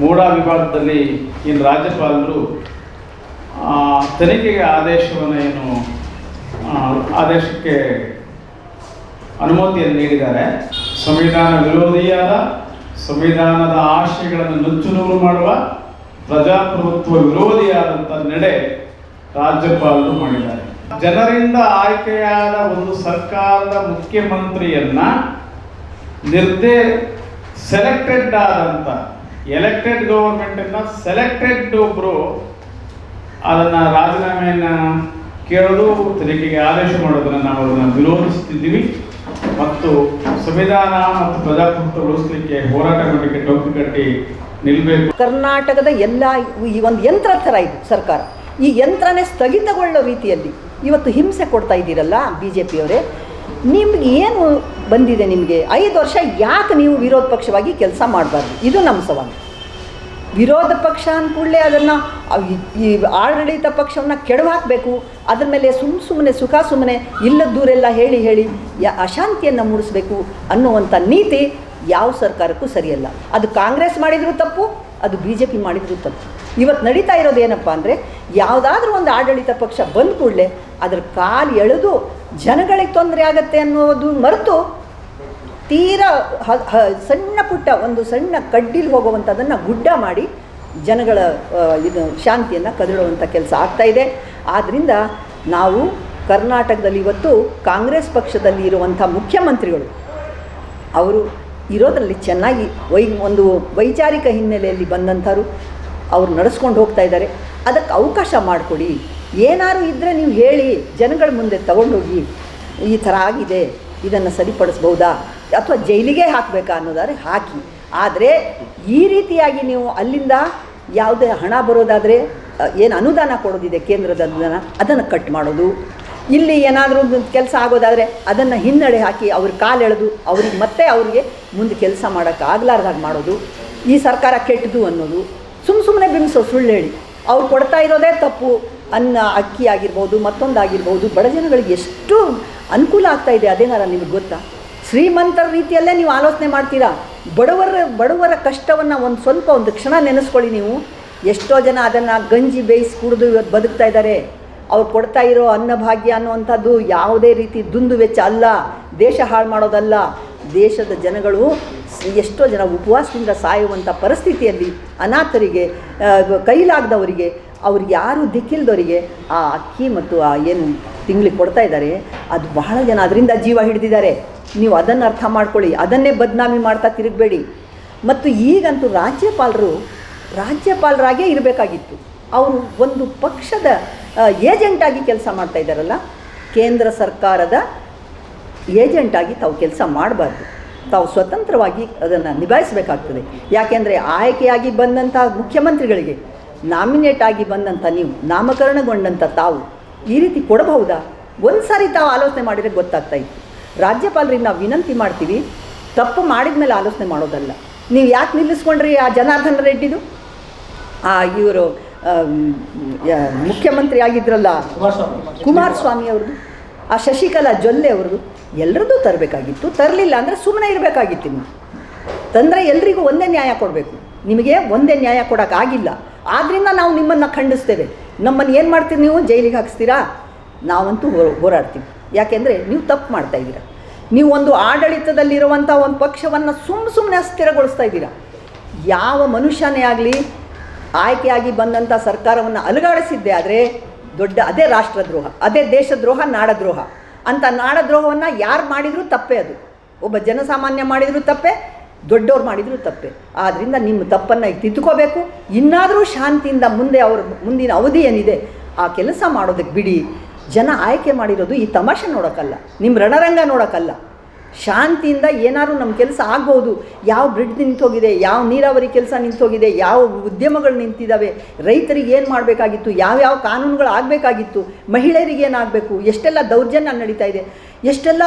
ಮೂಡಾ ವಿಭಾಗದಲ್ಲಿ ಇನ್ನು ರಾಜ್ಯಪಾಲರು ತನಿಖೆಗೆ ಆದೇಶವನ್ನು ಏನು ಆದೇಶಕ್ಕೆ ಅನುಮತಿಯನ್ನು ನೀಡಿದ್ದಾರೆ. ಸಂವಿಧಾನ ವಿರೋಧಿಯಾದ, ಸಂವಿಧಾನದ ಆಶಯಗಳನ್ನು ನುಚ್ಚುನೂರು ಮಾಡುವ, ಪ್ರಜಾಪ್ರಭುತ್ವ ವಿರೋಧಿಯಾದಂಥ ನಡೆ ರಾಜ್ಯಪಾಲರು ಮಾಡಿದ್ದಾರೆ. ಜನರಿಂದ ಆಯ್ಕೆಯಾದ ಒಂದು ಸರ್ಕಾರದ ಮುಖ್ಯಮಂತ್ರಿಯನ್ನ ನಿರ್ದೇ, ಸೆಲೆಕ್ಟೆಡ್ ಆದಂಥ ಎಲೆಕ್ಟೆಡ್ ಗೌರ್ಮೆಂಟನ್ನು ಸೆಲೆಕ್ಟೆಡ್ ಒಬ್ಬರು ಅದನ್ನು ರಾಜೀನಾಮೆಯನ್ನು ಕೇಳೋದು ತನಿಖೆಗೆ ಆದೇಶ ಮಾಡೋದನ್ನು ನಾವು ಅದನ್ನು ವಿರೋಧಿಸ್ತಿದ್ದೀವಿ. ಮತ್ತು ಸಂವಿಧಾನ ಮತ್ತು ಪ್ರಜಾಪ್ರಭುತ್ವ ಉಳಿಸಲಿಕ್ಕೆ ಹೋರಾಟ ಮಾಡಲಿಕ್ಕೆ ಡೊಂಕು ಕಟ್ಟಿ ನಿಲ್ಲಬೇಕು ಕರ್ನಾಟಕದ ಎಲ್ಲ ಈ ಒಂದು ಯಂತ್ರ ಥರ ಇದು ಸರ್ಕಾರ. ಈ ಯಂತ್ರನೇ ಸ್ಥಗಿತಗೊಳ್ಳೋ ರೀತಿಯಲ್ಲಿ ಇವತ್ತು ಹಿಂಸೆ ಕೊಡ್ತಾ ಇದ್ದೀರಲ್ಲ ಬಿ ಜೆ ಪಿಯವರೇ ನಿಮ್ಗೆ ಏನು ಬಂದಿದೆ ನಿಮಗೆ? ಐದು ವರ್ಷ ಯಾಕೆ ನೀವು ವಿರೋಧ ಪಕ್ಷವಾಗಿ ಕೆಲಸ ಮಾಡಬಾರ್ದು? ಇದು ನಮ್ಮ ಸವಾಲು. ವಿರೋಧ ಪಕ್ಷ ಅಂದ್ಕೂಡಲೇ ಅದನ್ನು ಈ ಆಡಳಿತ ಪಕ್ಷವನ್ನು ಕೆಡವು ಹಾಕಬೇಕು. ಅದ್ರ ಮೇಲೆ ಸುಮ್ಮ ಸುಮ್ಮನೆ ಸುಖ ಸುಮ್ಮನೆ ಇಲ್ಲದ್ದೂರೆಲ್ಲ ಹೇಳಿ ಹೇಳಿ, ಯಾ, ಅಶಾಂತಿಯನ್ನು ಮೂಡಿಸ್ಬೇಕು ಅನ್ನುವಂಥ ನೀತಿ ಯಾವ ಸರ್ಕಾರಕ್ಕೂ ಸರಿಯಲ್ಲ. ಅದು ಕಾಂಗ್ರೆಸ್ ಮಾಡಿದರೂ ತಪ್ಪು, ಅದು ಬಿ ಜೆ ಪಿ ಮಾಡಿದರೂ ತಪ್ಪು. ಇವತ್ತು ನಡೀತಾ ಇರೋದು ಏನಪ್ಪ ಅಂದರೆ, ಯಾವುದಾದ್ರೂ ಒಂದು ಆಡಳಿತ ಪಕ್ಷ ಬಂದ ಕೂಡಲೇ ಅದ್ರ ಕಾಲು ಎಳೆದು ಜನಗಳಿಗೆ ತೊಂದರೆ ಆಗತ್ತೆ ಅನ್ನೋದು ಮರೆತು ತೀರ ಸಣ್ಣ ಪುಟ್ಟ ಒಂದು ಸಣ್ಣ ಕಡ್ಡಿಲಿ ಹೋಗುವಂಥದ್ದನ್ನು ಗುಡ್ಡ ಮಾಡಿ ಜನಗಳ ಇದು ಶಾಂತಿಯನ್ನು ಕದಡುವಂಥ ಕೆಲಸ ಆಗ್ತಾ ಇದೆ. ಆದ್ದರಿಂದ ನಾವು ಕರ್ನಾಟಕದಲ್ಲಿ ಇವತ್ತು ಕಾಂಗ್ರೆಸ್ ಪಕ್ಷದಲ್ಲಿ ಇರುವಂಥ ಮುಖ್ಯಮಂತ್ರಿಗಳು, ಅವರು ಇರೋದರಲ್ಲಿ ಚೆನ್ನಾಗಿ ವೈ, ಒಂದು ವೈಚಾರಿಕ ಹಿನ್ನೆಲೆಯಲ್ಲಿ ಬಂದಂಥವ್ರು, ಅವರು ನಡೆಸ್ಕೊಂಡು ಹೋಗ್ತಾ ಇದ್ದಾರೆ. ಅದಕ್ಕೆ ಅವಕಾಶ ಮಾಡಿಕೊಡಿ. ಏನಾದ್ರು ಇದ್ದರೆ ನೀವು ಹೇಳಿ, ಜನಗಳ ಮುಂದೆ ತಗೊಂಡೋಗಿ ಈ ಥರ ಆಗಿದೆ, ಇದನ್ನು ಸರಿಪಡಿಸ್ಬೋದಾ ಅಥವಾ ಜೈಲಿಗೆ ಹಾಕಬೇಕಾ ಅನ್ನೋದಾದ್ರೆ ಹಾಕಿ. ಆದರೆ ಈ ರೀತಿಯಾಗಿ ನೀವು ಅಲ್ಲಿಂದ ಯಾವುದೇ ಹಣ ಬರೋದಾದರೆ ಏನು ಅನುದಾನ ಕೊಡೋದಿದೆ ಕೇಂದ್ರದ ಅನುದಾನ, ಅದನ್ನು ಕಟ್ ಮಾಡೋದು. ಇಲ್ಲಿ ಏನಾದರೂ ಕೆಲಸ ಆಗೋದಾದರೆ ಅದನ್ನು ಹಿನ್ನಡೆ ಹಾಕಿ ಅವ್ರ ಕಾಲೆಳೆದು ಅವ್ರಿಗೆ ಮತ್ತೆ ಅವರಿಗೆ ಮುಂದೆ ಕೆಲಸ ಮಾಡೋಕ್ಕೆ ಆಗಲಾರ್ದಾಗ ಮಾಡೋದು. ಈ ಸರ್ಕಾರ ಕೆಟ್ಟದು ಅನ್ನೋದು. ಸುಮ್ಮ ಸುಮ್ಮನೆ ಬಿಂಬಿಸೋ ಸುಳ್ಳು ಹೇಳಿ. ಅವ್ರು ಕೊಡ್ತಾ ಇರೋದೇ ತಪ್ಪು. ಅನ್ನ, ಅಕ್ಕಿ ಆಗಿರ್ಬೋದು, ಮತ್ತೊಂದಾಗಿರ್ಬೋದು, ಬಡ ಜನಗಳಿಗೆ ಎಷ್ಟು ಅನುಕೂಲ ಆಗ್ತಾ ಇದೆ. ಅದೇನಾರ ನಿಮಗೆ ಗೊತ್ತಾ? ಶ್ರೀಮಂತರ ರೀತಿಯಲ್ಲೇ ನೀವು ಆಲೋಚನೆ ಮಾಡ್ತೀರಾ? ಬಡವರ ಬಡವರ ಕಷ್ಟವನ್ನು ಒಂದು ಸ್ವಲ್ಪ ಒಂದು ಕ್ಷಣ ನೆನೆಸ್ಕೊಳ್ಳಿ ನೀವು. ಎಷ್ಟೋ ಜನ ಅದನ್ನು ಗಂಜಿ ಬೇಯಿಸಿ ಕುಡಿದು ಇವತ್ತು ಬದುಕ್ತಾ ಇದ್ದಾರೆ ಅವ್ರು ಕೊಡ್ತಾ ಇರೋ ಅನ್ನಭಾಗ್ಯ ಅನ್ನುವಂಥದ್ದು ಯಾವುದೇ ರೀತಿ ದುಂದು ವೆಚ್ಚ ಅಲ್ಲ. ದೇಶ ಹಾಳು ಮಾಡೋದಲ್ಲ. ದೇಶದ ಜನಗಳು ಎಷ್ಟೋ ಜನ ಉಪವಾಸದಿಂದ ಸಾಯುವಂಥ ಪರಿಸ್ಥಿತಿಯಲ್ಲಿ ಅನಾಥರಿಗೆ ಕೈಲಾಗದವರಿಗೆ ಅವ್ರಿಗೆ ಯಾರು ದಿಕ್ಕಿಲ್ದವರಿಗೆ ಆ ಅಕ್ಕಿ ಮತ್ತು ಆ ಏನು ತಿಂಗಳಿಗೆ ಕೊಡ್ತಾ ಇದ್ದಾರೆ, ಅದು ಬಹಳ ಜನ ಅದರಿಂದ ಜೀವ ಹಿಡಿದಿದ್ದಾರೆ. ನೀವು ಅದನ್ನು ಅರ್ಥ ಮಾಡ್ಕೊಳ್ಳಿ, ಅದನ್ನೇ ಬದನಾಮಿ ಮಾಡ್ತಾ ತಿರುಗಬೇಡಿ. ಮತ್ತು ಈಗಂತೂ ರಾಜ್ಯಪಾಲರು ರಾಜ್ಯಪಾಲರಾಗೇ ಇರಬೇಕಾಗಿತ್ತು. ಅವರು ಒಂದು ಪಕ್ಷದ ಏಜೆಂಟಾಗಿ ಕೆಲಸ ಮಾಡ್ತಾ ಇದ್ದಾರಲ್ಲ, ಕೇಂದ್ರ ಸರ್ಕಾರದ ಏಜೆಂಟಾಗಿ ತಾವು ಕೆಲಸ ಮಾಡಬಾರ್ದು. ತಾವು ಸ್ವತಂತ್ರವಾಗಿ ಅದನ್ನು ನಿಭಾಯಿಸಬೇಕಾಗ್ತದೆ. ಯಾಕೆಂದರೆ ಆಯ್ಕೆಯಾಗಿ ಬಂದಂಥ ಮುಖ್ಯಮಂತ್ರಿಗಳಿಗೆ ನಾಮಿನೇಟ್ ಆಗಿ ಬಂದಂಥ ನೀವು ನಾಮಕರಣಗೊಂಡಂಥ ತಾವು ಈ ರೀತಿ ಕೊಡಬಹುದಾ? ಒಂದು ಸಾರಿ ತಾವು ಆಲೋಚನೆ ಮಾಡಿದರೆ ಗೊತ್ತಾಗ್ತಾ ಇತ್ತು. ರಾಜ್ಯಪಾಲರಿಗೆ ನಾವು ವಿನಂತಿ ಮಾಡ್ತೀವಿ, ತಪ್ಪು ಮಾಡಿದ ಮೇಲೆ ಆಲೋಚನೆ ಮಾಡೋದಲ್ಲ. ನೀವು ಯಾಕೆ ನಿಲ್ಲಿಸ್ಕೊಂಡ್ರಿ ಆ ಜನಾರ್ದನ ರೆಡ್ಡಿದು? ಆ, ಇವರು ಮುಖ್ಯಮಂತ್ರಿ ಆಗಿದ್ರಲ್ಲ, ಕುಮಾರಸ್ವಾಮಿ ಅವ್ರದ್ದು ಆ ಶಶಿಕಲಾ ಜೊಲ್ಲೆ ಅವ್ರದ್ದು ಎಲ್ಲರದ್ದು ತರಬೇಕಾಗಿತ್ತು. ತರಲಿಲ್ಲ ಅಂದರೆ ಸುಮ್ಮನೆ ಇರಬೇಕಾಗಿತ್ತು ನೀವು ತಂದರೆ ಎಲ್ರಿಗೂ ಒಂದೇ ನ್ಯಾಯ ಕೊಡಬೇಕು. ನಿಮಗೆ ಒಂದೇ ನ್ಯಾಯ ಕೊಡೋಕ್ಕಾಗಿಲ್ಲ ಆದ್ದರಿಂದ ನಾವು ನಿಮ್ಮನ್ನು ಖಂಡಿಸ್ತೇವೆ. ನಮ್ಮನ್ನು ಏನು ಮಾಡ್ತೀರಿ ನೀವು? ಜೈಲಿಗೆ ಹಾಕಿಸ್ತೀರಾ? ನಾವಂತೂ ಹೋರಾಡ್ತೀವಿ. ಯಾಕೆಂದರೆ ನೀವು ತಪ್ಪು ಮಾಡ್ತಾ ಇದ್ದೀರಾ. ನೀವು ಒಂದು ಆಡಳಿತದಲ್ಲಿರುವಂಥ ಒಂದು ಪಕ್ಷವನ್ನು ಸುಮ್ಮ ಸುಮ್ಮನೆ ಅಸ್ಥಿರಗೊಳಿಸ್ತಾ ಇದ್ದೀರಾ. ಯಾವ ಮನುಷ್ಯನೇ ಆಗಲಿ, ಆಯ್ಕೆಯಾಗಿ ಬಂದಂಥ ಸರ್ಕಾರವನ್ನು ಅಲುಗಾಡಿಸಿದ್ದೆ ಆದರೆ ದೊಡ್ಡ, ಅದೇ ರಾಷ್ಟ್ರದ್ರೋಹ, ಅದೇ ದೇಶದ್ರೋಹ, ನಾಡದ್ರೋಹ. ಅಂತ ನಾಡದ್ರೋಹವನ್ನು ಯಾರು ಮಾಡಿದರೂ ತಪ್ಪೇ ಅದು. ಒಬ್ಬ ಜನಸಾಮಾನ್ಯ ಮಾಡಿದರೂ ತಪ್ಪೇ ದೊಡ್ಡವ್ರು ಮಾಡಿದರೂ ತಪ್ಪೆ. ಆದ್ದರಿಂದ ನಿಮ್ಮ ತಪ್ಪನ್ನು ತಿದ್ದುಕೋಬೇಕು ಇನ್ನಾದರೂ ಶಾಂತಿಯಿಂದ ಮುಂದೆ ಅವ್ರ ಮುಂದಿನ ಅವಧಿ ಏನಿದೆ, ಆ ಕೆಲಸ ಮಾಡೋದಕ್ಕೆ ಬಿಡಿ. ಜನ ಆಯ್ಕೆ ಮಾಡಿರೋದು ಈ ತಮಾಷೆ ನೋಡೋಕ್ಕಲ್ಲ. ನಿಮ್ಮ ರಣರಂಗ ನೋಡೋಕ್ಕಲ್ಲ. ಶಾಂತಿಯಿಂದ ಏನಾದರೂ ನಮ್ಮ ಕೆಲಸ ಆಗ್ಬೋದು. ಯಾವ ಬ್ರಿಡ್ಜ್ ನಿಂತೋಗಿದೆ, ಯಾವ ನೀರಾವರಿ ಕೆಲಸ ನಿಂತೋಗಿದೆ, ಯಾವ ಉದ್ಯಮಗಳು ನಿಂತಿದ್ದಾವೆ, ರೈತರಿಗೆ ಏನು ಮಾಡಬೇಕಾಗಿತ್ತು, ಯಾವ್ಯಾವ ಕಾನೂನುಗಳು ಆಗಬೇಕಾಗಿತ್ತು, ಮಹಿಳೆಯರಿಗೆ ಏನಾಗಬೇಕು ಎಷ್ಟೆಲ್ಲ ದೌರ್ಜನ್ಯ ನಡೀತಾ ಇದೆ. ಎಷ್ಟೆಲ್ಲ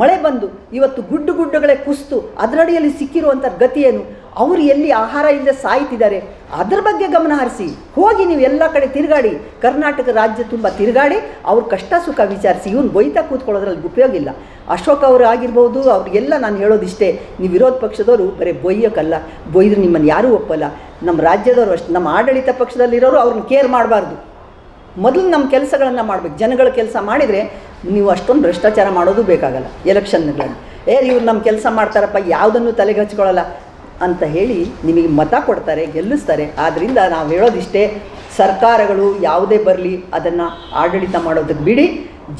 ಮಳೆ ಬಂದು ಇವತ್ತು ಗುಡ್ಡು ಗುಡ್ಡಗಳೇ ಕುಸ್ತು ಅದರಡಿಯಲ್ಲಿ ಸಿಕ್ಕಿರುವಂಥ ಏನು ಅವರು ಎಲ್ಲಿ ಆಹಾರ ಇಲ್ಲದೆ ಸಾಯ್ತಿದ್ದಾರೆ, ಅದ್ರ ಬಗ್ಗೆ ಗಮನ ಹರಿಸಿ. ಹೋಗಿ ನೀವು ಎಲ್ಲ ಕಡೆ ತಿರುಗಾಡಿ. ಕರ್ನಾಟಕ ರಾಜ್ಯ ತುಂಬ ತಿರುಗಾಡಿ, ಅವ್ರ ಕಷ್ಟ ಸುಖ ವಿಚಾರಿಸಿ. ಇವ್ನು ಬೈತಾ ಕೂತ್ಕೊಳ್ಳೋದ್ರಲ್ಲಿ ಉಪಯೋಗ ಇಲ್ಲ. ಅಶೋಕ್ ಅವರು ಆಗಿರ್ಬೋದು, ಅವ್ರಿಗೆಲ್ಲ ನಾನು ಹೇಳೋದಿಷ್ಟೇ, ನೀವು ವಿರೋಧ ಪಕ್ಷದವರು ಬರೀ ಬೊಯ್ಯೋಕ್ಕಲ್ಲ ಬೊಯ್ದ್ರೆ ನಿಮ್ಮನ್ನು ಯಾರೂ ಒಪ್ಪಲ್ಲ. ನಮ್ಮ ರಾಜ್ಯದವರು ಅಷ್ಟು ನಮ್ಮ ಆಡಳಿತ ಪಕ್ಷದಲ್ಲಿರೋರು ಅವ್ರನ್ನ ಕೇರ್ ಮಾಡಬಾರ್ದು. ಮೊದಲು ನಮ್ಮ ಕೆಲಸಗಳನ್ನು ಮಾಡಬೇಕು. ಜನಗಳ ಕೆಲಸ ಮಾಡಿದರೆ ನೀವು ಅಷ್ಟೊಂದು ಭ್ರಷ್ಟಾಚಾರ ಮಾಡೋದು ಬೇಕಾಗಲ್ಲ, ಎಲೆಕ್ಷನ್ಗಳಲ್ಲಿ. ಏ, ಇವ್ರು ನಮ್ಮ ಕೆಲಸ ಮಾಡ್ತಾರಪ್ಪ, ಯಾವುದನ್ನು ತಲೆಗೆ ಹಚ್ಕೊಳ್ಳಲ್ಲ ಅಂತ ಹೇಳಿ ನಿಮಗೆ ಮತ ಕೊಡ್ತಾರೆ, ಗೆಲ್ಲಿಸ್ತಾರೆ. ಆದ್ದರಿಂದ ನಾವು ಹೇಳೋದಿಷ್ಟೇ, ಸರ್ಕಾರಗಳು ಯಾವುದೇ ಬರಲಿ ಅದನ್ನು ಆಡಳಿತ ಮಾಡೋದಕ್ಕೆ ಬಿಡಿ,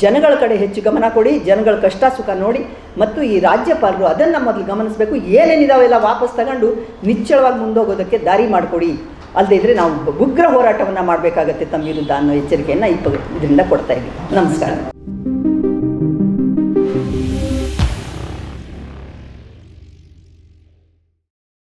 ಜನಗಳ ಕಡೆ ಹೆಚ್ಚು ಗಮನ ಕೊಡಿ, ಜನಗಳ ಕಷ್ಟ ಸುಖ ನೋಡಿ ಮತ್ತು ಈ ರಾಜ್ಯಪಾಲರು ಅದನ್ನು ಮೊದಲು ಗಮನಿಸಬೇಕು. ಏನೇನಿದಾವೆಲ್ಲ ವಾಪಸ್ ತಗೊಂಡು ನಿಚ್ಚಳವಾಗಿ ಮುಂದೋಗೋದಕ್ಕೆ ದಾರಿ ಮಾಡಿಕೊಡಿ. ಅಲ್ಲದೆ ಇದ್ದರೆ ನಾವು ಉಗ್ರ ಹೋರಾಟವನ್ನು ಮಾಡಬೇಕಾಗತ್ತೆ ತಮ್ಮ ವಿರುದ್ಧ ಅನ್ನೋ ಎಚ್ಚರಿಕೆಯನ್ನು ಈ ಇದರಿಂದ ಕೊಡ್ತಾ ಇದ್ದೀವಿ. ನಮಸ್ಕಾರ.